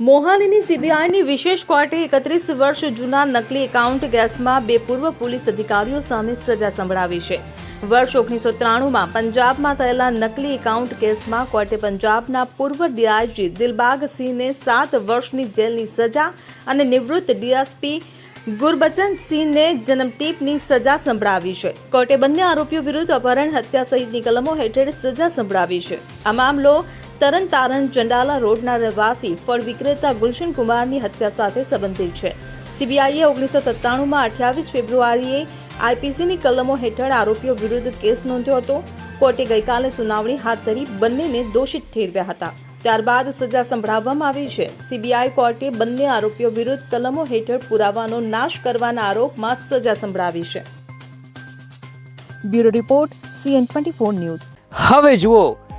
મોહાલીની સીબીઆઈની વિશેષ કોર્ટે એકત્રીસ વર્ષ જૂના નકલી એકાઉન્ટ કેસમાં બે પૂર્વ પોલીસ અધિકારીઓ સામે સજા સંભળાવી છે. વર્ષ ઓગણીસો ત્રાણુંમાં પંજાબમાં થયેલા નકલી એકાઉન્ટ કેસમાં કોર્ટે પંજાબના પૂર્વ ડીઆઈજી દિલબાગસિંહને સાત વર્ષની જેલની સજા અને નિવૃત્ત ડીએસપી ગુરબચન સિંહને જન્મટીપની સજા સંભળાવી છે. કોર્ટે બંને આરોપીઓ વિરુદ્ધ અપહરણ, હત્યા સહિતની કલમો હેઠળ સજા સંભળાવી છે. આ મામલો તરન તારન ચંડાલા રોડના રહેવાસી ફળ વિક્રેતા ગુલશન કુમારની હત્યા સાથે સંબંધિત છે. સીબીઆઈએ ઓગણીસો સત્તાણુંમાં અઠ્યાવીસ ફેબ્રુઆરીએ આઈપીસીની કલમો હેઠળ આરોપીઓ વિરુદ્ધ કેસ નોંધ્યો હતો. કોર્ટે ગઈકાલે સુનાવણી હાથ ધરી બંનેને દોષિત ઠેરવ્યા હતા. ત્યારબાદ સજા સંભળાવવામાં આવી છે. સીબીઆઈ કોર્ટે બંને આરોપીઓ વિરુદ્ધ કલમો હેઠળ પુરાવાનો નાશ કરવાના આરોપમાં સજા સંભળાવી છે. Bureau report, CN twenty news. હવે જુઓ